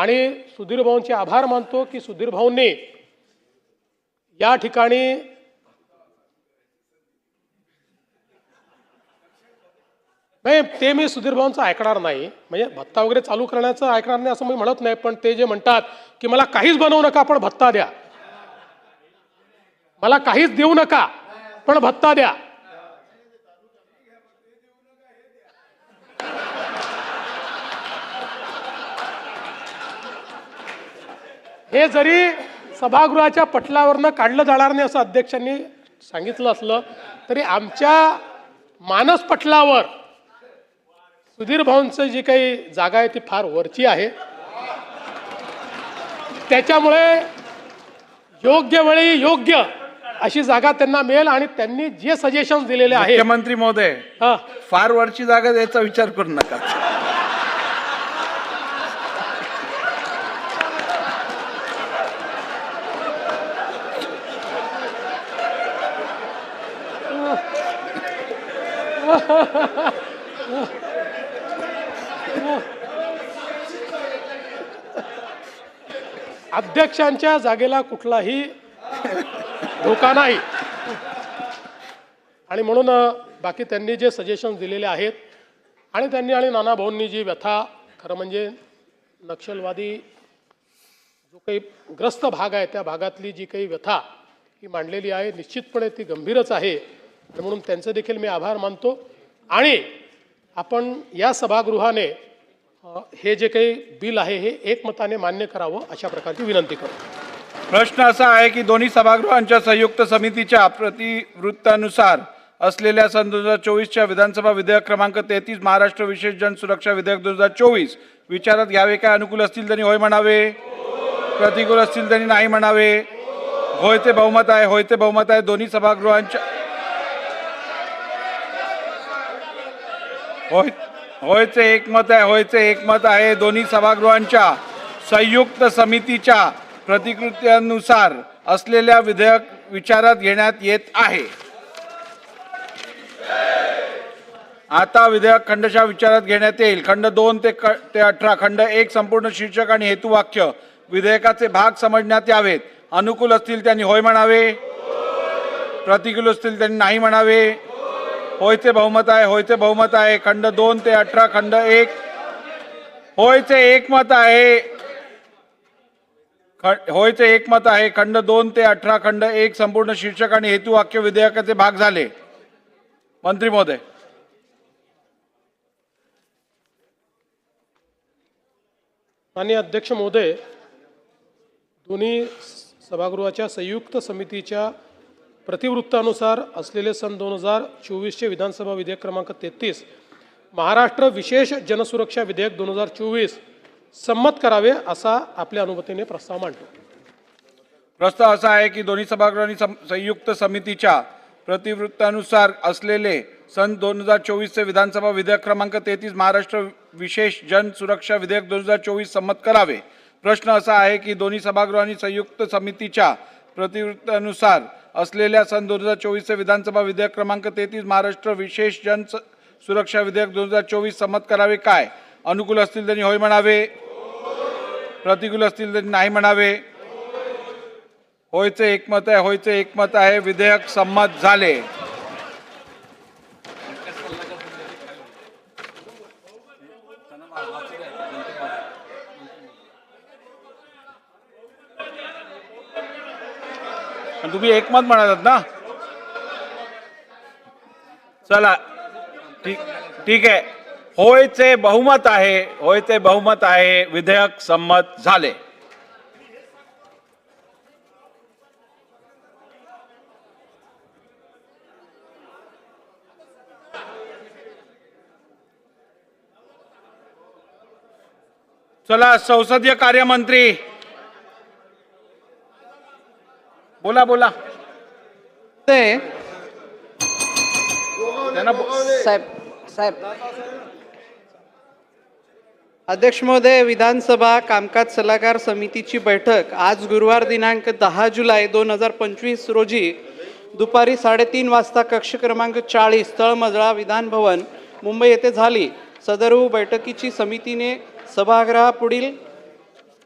आणि सुधीर भाऊंचे आभार मानतो की सुधीर भाऊंनी या ठिकाणी नाही ते मी सुधीर भाऊंचं ऐकणार नाही. म्हणजे भत्ता वगैरे चालू करण्याचं ऐकणार नाही असं मी म्हणत नाही पण ते जे म्हणतात की मला काहीच बनवू नका पण भत्ता द्या. मला काहीच देऊ नका पण भत्ता द्या. हे जरी सभागृहाच्या पटलावरनं काढलं जाणार नाही असं अध्यक्षांनी सांगितलं असलं तरी आमच्या मानस पटलावर सुधीर भाऊंचं जी काही जागा आहे ती फार वरची आहे. त्याच्यामुळे योग्य वेळी योग्य अशी जागा त्यांना मिळेल आणि त्यांनी जे सजेशन दिलेले आहे मुख्यमंत्री महोदय हा. फार वरची जागा द्यायचा विचार करू नका. अध्यक्षांच्या जागेला कुठलाही धोका नाही. आणि म्हणून बाकी त्यांनी जे सजेशन दिलेले आहेत आणि त्यांनी आणि नाना भाऊंनी जी व्यथा खरं म्हणजे नक्षलवादी जो काही ग्रस्त भाग आहे त्या भागातली जी काही व्यथा ही मांडलेली आहे निश्चितपणे ती गंभीरच आहे. म्हणून त्यांचे देखील मी आभार मानतो. आणि आपण या सभागृहाने हे जे काही बिल आहे हे एकमताने मान्य करावं अशा प्रकारची विनंती करू प्रश्न असा आहे की दोन्ही सभागृहांच्या संयुक्त समितीच्या प्रतिवृत्तानुसार असलेल्या सन दोन हजार चोवीसच्या विधानसभा विधेयक क्रमांक तेहतीस महाराष्ट्र विशेष जन सुरक्षा विधेयक दोन हजार चोवीस विचारात घ्यावे काय? अनुकूल असतील त्यांनी होय म्हणावे? प्रतिकूल असतील त्यांनी नाही म्हणावे? होय ते बहुमत आहे होय ते बहुमत आहे. दोन्ही सभागृहांच्या होय होयचे एकमत आहे होयचे एकमत आहे. दोन्ही सभागृहांच्या संयुक्त समितीच्या प्रतिकृत्यानुसार असलेल्या विधेयक विचारात घेण्यात येत आहे. आता विधेयक खंडशा विचारात घेण्यात येईल. खंड दोन ते क- ते अठरा खंड एक संपूर्ण शीर्षक आणि हेतुवाक्य विधेयकाचे भाग समजण्यात यावेत. अनुकूल असतील त्यांनी होय म्हणावे. प्रतिकूल असतील त्यांनी नाही म्हणावे. होयचे बहुमत आहे होयचे बहुमत आहे. खंड दोन ते अठरा खंड एक. होयचे एकमत आहे. ख- होयचे एकमत आहे. खंड दोन ते अठरा खंड एक. संपूर्ण शीर्षक आणि हेतू वाक्य विधेयकाचे भाग झाले. मंत्री महोदय. माननीय अध्यक्ष महोदय दोन्ही सभागृहाच्या संयुक्त समितीच्या प्रतिवृत्तानुसार असलेले सन दोन हजार चोवीसचे विधानसभा विधेयक क्रमांक तेहतीस महाराष्ट्र विशेष जनसुरक्षा विधेयक दोन हजार चोवीस संमत करावे असा आपल्या अनुमतीने प्रस्ताव मांडतो. प्रस्ताव असा आहे की दोन्ही सभागृहांनी सं- संयुक्त समितीच्या प्रतिवृत्तानुसार असलेले सन दोन हजार चोवीसचे विधानसभा विधेयक क्रमांक तेहतीस महाराष्ट्र विशेष जन सुरक्षा विधेयक दोन हजार चोवीस संमत करावे. प्रश्न असा आहे की दोन्ही सभागृहांनी संयुक्त समितीच्या प्रतिवृत्तानुसार असलेल्या सन दोन हजार चोवीसचे विधानसभा विधेयक क्रमांक तेहतीस महाराष्ट्र विशेष जन सुरक्षा विधेयक दोन हजार चोवीस संमत करावे काय? अनुकूल असतील त्यांनी होय म्हणावे. प्रतिकूल असतील त्यांनी नाही म्हणावे. होयचे एकमत आहे होयचे एकमत आहे. विधेयक संमत झाले. तुम्ही एकमत म्हणालात ना? चला ठीक ठीक आहे. होयचे बहुमत आहे होयचे बहुमत आहे विधेयक संमत झाले. चला संसदीय कार्यमंत्री बोला बोला. ते त्यांना साहेब साहेब. अध्यक्ष महोदय विधानसभा कामकाज सल्लागार समितीची बैठक आज गुरुवार दिनांक दहा जुलै दोन हजार पंचवीस रोजी दुपारी साडेतीन वाजता कक्ष क्रमांक चाळीस तळमजळा विधान भवन मुंबई येथे झाली. सदर बैठकीची समितीने सभागृहापुढील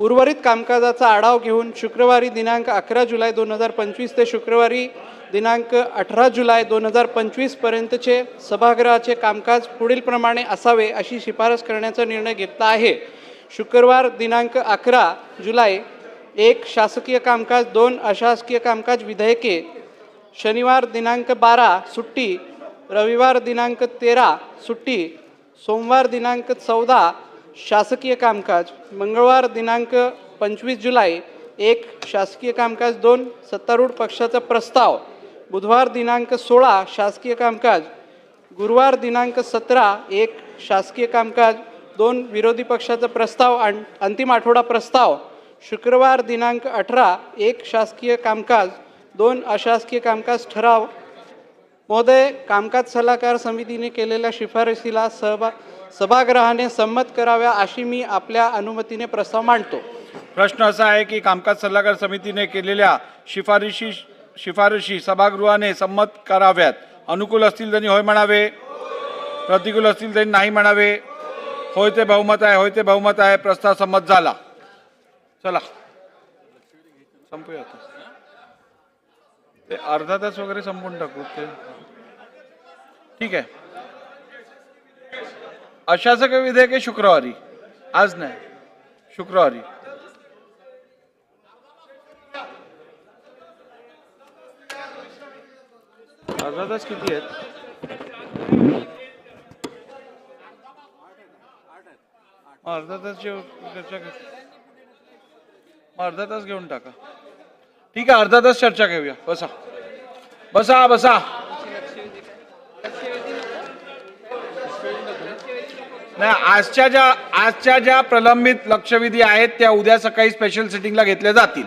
उर्वरित कामकाजाचा आढावा घेऊन शुक्रवारी दिनांक अकरा जुलै दोन हजार पंचवीस ते शुक्रवारी दिनांक अठरा जुलै दोन हजार पंचवीसपर्यंतचे सभागृहाचे कामकाज पुढीलप्रमाणे असावे अशी शिफारस करण्याचा निर्णय घेतला आहे. शुक्रवार दिनांक अकरा जुलै एक शासकीय कामकाज दोन अशासकीय कामकाज विधेयके शनिवार दिनांक बारा सुट्टी रविवार दिनांक तेरा सुट्टी सोमवार दिनांक चौदा शासकीय कामकाज मंगळवार दिनांक पंचवीस जुलै एक शासकीय कामकाज दोन सत्तारूढ पक्षाचा प्रस्ताव. बुधवार दिनांक सोळा शासकीय कामकाज. गुरुवार दिनांक सतरा एक शासकीय कामकाज. दोन विरोधी पक्षाचा प्रस्ताव आणि अंतिम आठवडा प्रस्ताव. शुक्रवार दिनांक अठरा एक शासकीय कामकाज. दोन अशासकीय कामकाज ठराव. महोदय कामकाज सल्लागार समितीने केलेल्या शिफारसीला सहभाग सभागृहाने संमत कराव्या अशी मी आपल्या अनुमतीने प्रस्ताव मांडतो. प्रश्न असा आहे की कामकाज सल्लागार समितीने केलेल्या शिफारशी शिफारशी सभागृहाने संमत कराव्यात. अनुकूल असतील त्यांनी होय म्हणावे. प्रतिकूल असतील त्यांनी नाही म्हणावे. होय ते बहुमत आहे होय ते बहुमत आहे प्रस्ताव संमत झाला. चला. संपूया ते अर्धा तास वगैरे संपून टाकू ते. ठीक है। आहे विधेयक विधेयके शुक्रवारी। आज नाही, शुक्रवारी। अर्धा तास किती आहेत अर्धा तास चर्चा अर्धा तास घेऊन टाका। ठीक आहे अर्धा तास चर्चा घेऊया बसा। बसा बसा। नाही आजच्या ज्या आजच्या ज्या प्रलंबित लक्षवेधी आहेत त्या उद्या सकाळी स्पेशल सिटिंगला घेतल्या जातील.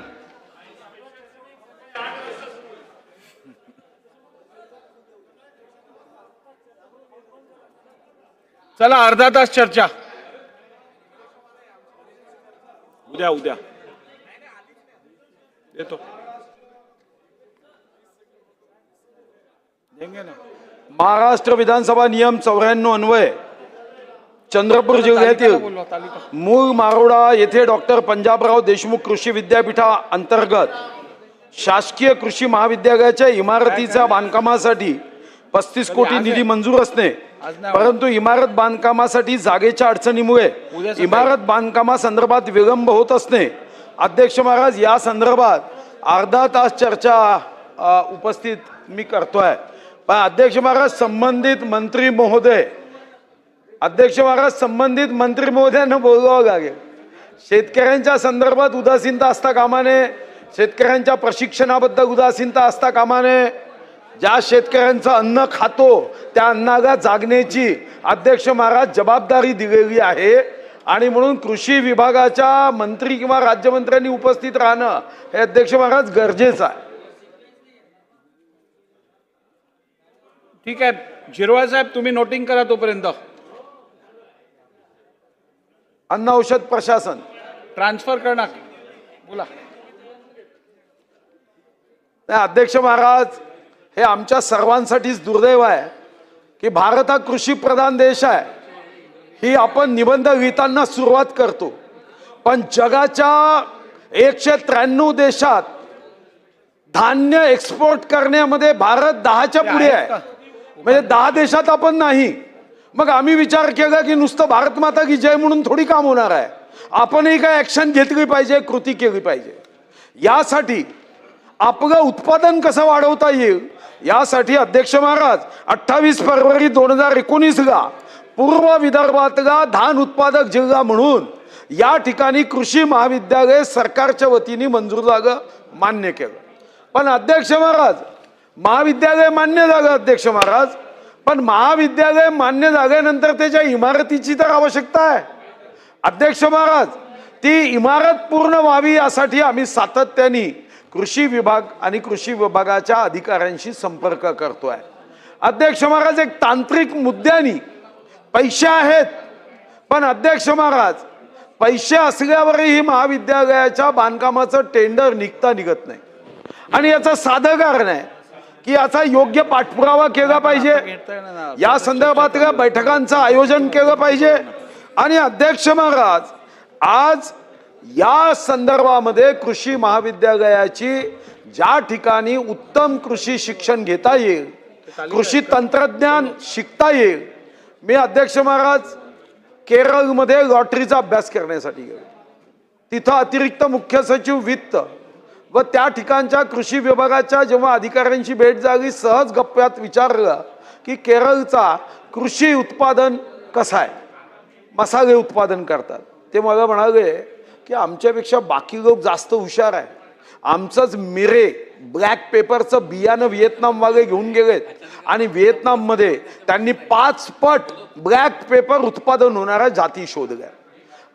चला अर्धा तास चर्चा. उद्या उद्या. येतो. देंगे ना. महाराष्ट्र विधानसभा नियम चौऱ्याण्णव अन्वय. चंद्रपूर जिल्ह्यातील मूळ मारोडा येथे डॉक्टर पंजाबराव देशमुख कृषी विद्यापीठा अंतर्गत शासकीय कृषी महाविद्यालयाच्या इमारतीच्या बांधकामासाठी पस्तीस कोटी निधी मंजूर असणे. परंतु इमारत बांधकामासाठी जागेच्या अडचणीमुळे. इमारत बांधकामासंदर्भात विलंब होत असणे. अध्यक्ष महाराज या संदर्भात अर्धा तास चर्चा उपस्थित मी करतोय. पण अध्यक्ष महाराज संबंधित मंत्री महोदय अध्यक्ष महाराज संबंधित मंत्री महोदयांना बोलवावं लागेल. शेतकऱ्यांच्या संदर्भात उदासीनता असता कामाने शेतकऱ्यांच्या प्रशिक्षणाबद्दल उदासीनता असता कामाने ज्या शेतकऱ्यांचं अन्न खातो त्या अन्नाला जागण्याची अध्यक्ष महाराज जबाबदारी दिलेली आहे. आणि म्हणून कृषी विभागाच्या मंत्री किंवा राज्यमंत्र्यांनी उपस्थित राहणं हे अध्यक्ष महाराज गरजेचं आहे. ठीक आहे. झिरवा साहेब तुम्ही नोटिंग करा तोपर्यंत. अन्न औषध प्रशासन. ट्रान्सफर करणार बोला. नाही अध्यक्ष महाराज हे आमच्या सर्वांसाठीच दुर्दैव आहे की भारत हा कृषी प्रधान देश आहे. ही आपण निबंध लिहिताना सुरुवात करतो. पण जगाच्या एकशे त्र्याण्णव देशात धान्य एक्सपोर्ट करण्यामध्ये भारत दहाच्या पुढे आहे. म्हणजे दहा देशात आपण नाही. मग आम्ही विचार केला की नुसतं भारत माता की जय म्हणून थोडी काम होणार आहे. आपणही काय ॲक्शन घेतली पाहिजे कृती केली पाहिजे. यासाठी आपलं उत्पादन कसं वाढवता येईल यासाठी अध्यक्ष महाराज अठ्ठावीस फरवरी दोन हजार एकोणीसला पूर्व विदर्भातला धान उत्पादक जिल्हा म्हणून या ठिकाणी कृषी महाविद्यालय सरकारच्या वतीने मंजूर झालं मान्य केलं. पण अध्यक्ष महाराज महाविद्यालय मान्य झालं अध्यक्ष महाराज. पण महाविद्यालय मान्य झाल्यानंतर त्याच्या इमारतीची तर आवश्यकता आहे. अध्यक्ष महाराज ती इमारत पूर्ण व्हावी यासाठी आम्ही सातत्याने कृषी विभाग आणि कृषी विभागाच्या अधिकाऱ्यांशी संपर्क करतोय. अध्यक्ष महाराज एक तांत्रिक मुद्द्यानी पैसे आहेत. पण अध्यक्ष महाराज पैसे असल्यावरही महाविद्यालयाच्या बांधकामाचं टेंडर निघता निघत नाही. आणि याचं साधं कारण आहे की याचा योग्य पाठपुरावा केला पाहिजे. या संदर्भातल्या बैठकांचं आयोजन केलं पाहिजे. आणि अध्यक्ष महाराज आज या संदर्भामध्ये कृषी महाविद्यालयाची ज्या ठिकाणी उत्तम कृषी शिक्षण घेता येईल कृषी तंत्रज्ञान शिकता येईल मी अध्यक्ष महाराज केरळमध्ये लॉटरीचा अभ्यास करण्यासाठी गेलो. तिथं अतिरिक्त मुख्य सचिव वित्त व त्या ठिकाणच्या कृषी विभागाच्या जेव्हा अधिकाऱ्यांची भेट झाली सहज गप्प्यात विचारलं की केरळचा कृषी उत्पादन कसा आहे? मसाले उत्पादन करतात. ते मला म्हणाले की आमच्यापेक्षा बाकी लोक जास्त हुशार आहे आमचंच मिरे ब्लॅक पेपरचं बियाणं व्हिएतनामवाले घेऊन गेलेत. आणि व्हिएतनाममध्ये त्यांनी पाच पट ब्लॅक पेपर उत्पादन होणाऱ्या जाती शोधल्या.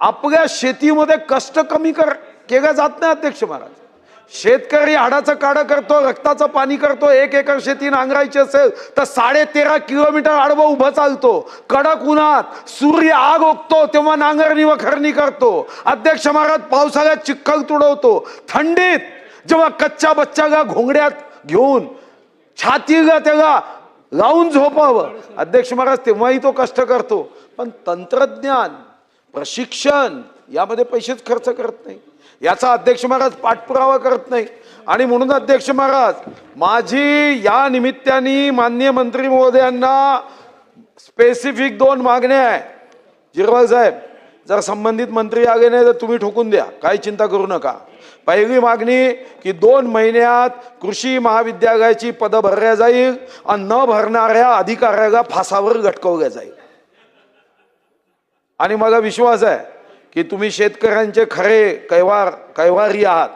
आपल्या शेतीमध्ये कष्ट कमी कर केल्या जात नाही अध्यक्ष महाराज. शेतकरी हाडाचं काढं करतो रक्ताचं पाणी करतो एक एकर शेती नांगरायची असेल तर साडे तेरा किलोमीटर आडवं उभं चालतो. कडक उन्हात सूर्य आग ओकतो तेव्हा नांगरणी व खरणी करतो. अध्यक्ष महाराज पावसाळ्यात चिखल तुडवतो. थंडीत जेव्हा कच्च्या बच्चाला घोंगड्यात घेऊन छातीला त्याला लावून झोपावं. अध्यक्ष महाराज तेव्हाही तो कष्ट करतो. पण तंत्रज्ञान प्रशिक्षण यामध्ये पैसेच खर्च करत नाही. याचा अध्यक्ष महाराज पाठपुरावा करत नाही. आणि म्हणून अध्यक्ष महाराज माझी या निमित्ताने माननीय मंत्री महोदयांना स्पेसिफिक दोन मागण्या आहे. जिरवाल साहेब जर संबंधित मंत्री आले नाही तर तुम्ही ठोकून द्या. काही चिंता करू नका. पहिली मागणी की दोन महिन्यात कृषी महाविद्यालयाची पदं भरल्या जाईल आणि न भरणाऱ्या अधिकाऱ्याला फासावर गटकवल्या जाईल. आणि मला विश्वास आहे की तुम्ही शेतकऱ्यांचे खरे कैवार कैवारी आहात.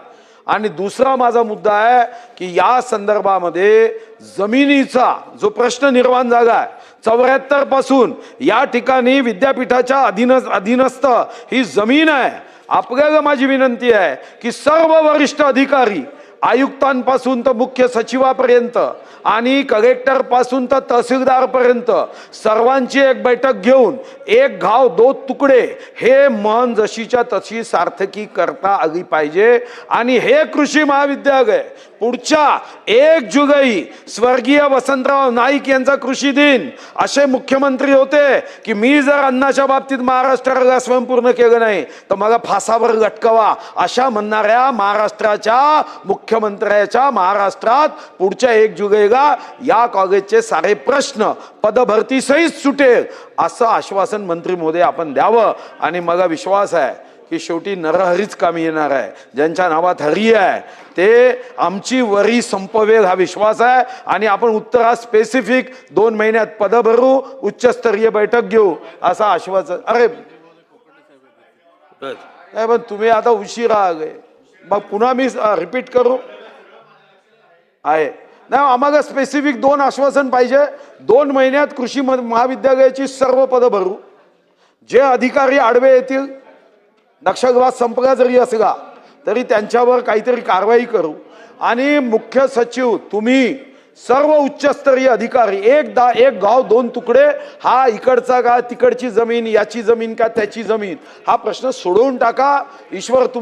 आणि दुसरा माझा मुद्दा आहे की या संदर्भामध्ये जमिनीचा जो प्रश्न निर्माण झाला आहे चौऱ्याहत्तरपासून या ठिकाणी विद्यापीठाच्या अधीन अधीनस्थ ही जमीन आहे. आपल्याला माझी विनंती आहे की सर्व वरिष्ठ अधिकारी आयुक्तांपासून तर मुख्य सचिवापर्यंत आणि कलेक्टरपासून तर तहसीलदारपर्यंत सर्वांची एक बैठक घेऊन एक घाव दो तुकडे हे मन जशीच्या तशी सार्थकी करता आली पाहिजे. आणि हे कृषी महाविद्यालय पुढच्या एक जुलै स्वर्गीय वसंतराव नाईक यांचा कृषी दिन असे मुख्यमंत्री होते की मी जर अन्नाच्या बाबतीत महाराष्ट्राला स्वयंपूर्ण केलं नाही तर मला फासावर लटकवा अशा म्हणणाऱ्या महाराष्ट्राच्या मुख्य मुख्यमंत्र्याच्या महाराष्ट्रात पुढच्या एक जुलैला या कॉलेजचे सारे प्रश्न पदभरती सहित सुटेल असं आश्वासन मंत्री महोदय आपण द्यावं. आणि मला विश्वास आहे की शेवटी नरहरीच कामी येणार आहे. ज्यांच्या नावात हरी आहे ते आमची वरी संपवेल हा विश्वास आहे. आणि आपण उत्तरात स्पेसिफिक दोन महिन्यात पद भरू उच्चस्तरीय बैठक घेऊ असं आश्वासन अरे पण तुम्ही आता उशिरा आले. मग पुन्हा मी रिपीट करू? आहे. नाही आम्हाला स्पेसिफिक दोन आश्वासन पाहिजे. दोन महिन्यात कृषी महाविद्यालयाची सर्व पदं भरू. जे अधिकारी आडवे येतील नक्षलवाद संपला जरी असला तरी त्यांच्यावर काहीतरी कारवाई करू. आणि मुख्य सचिव तुम्ही सर्व उच्चस्तरीय अधिकारी एक दा एक गाव दोन तुकडे हा इकडचा का तिकडची जमीन याची जमीन का त्याची जमीन हा प्रश्न सोडवून टाका. ईश्वर तुम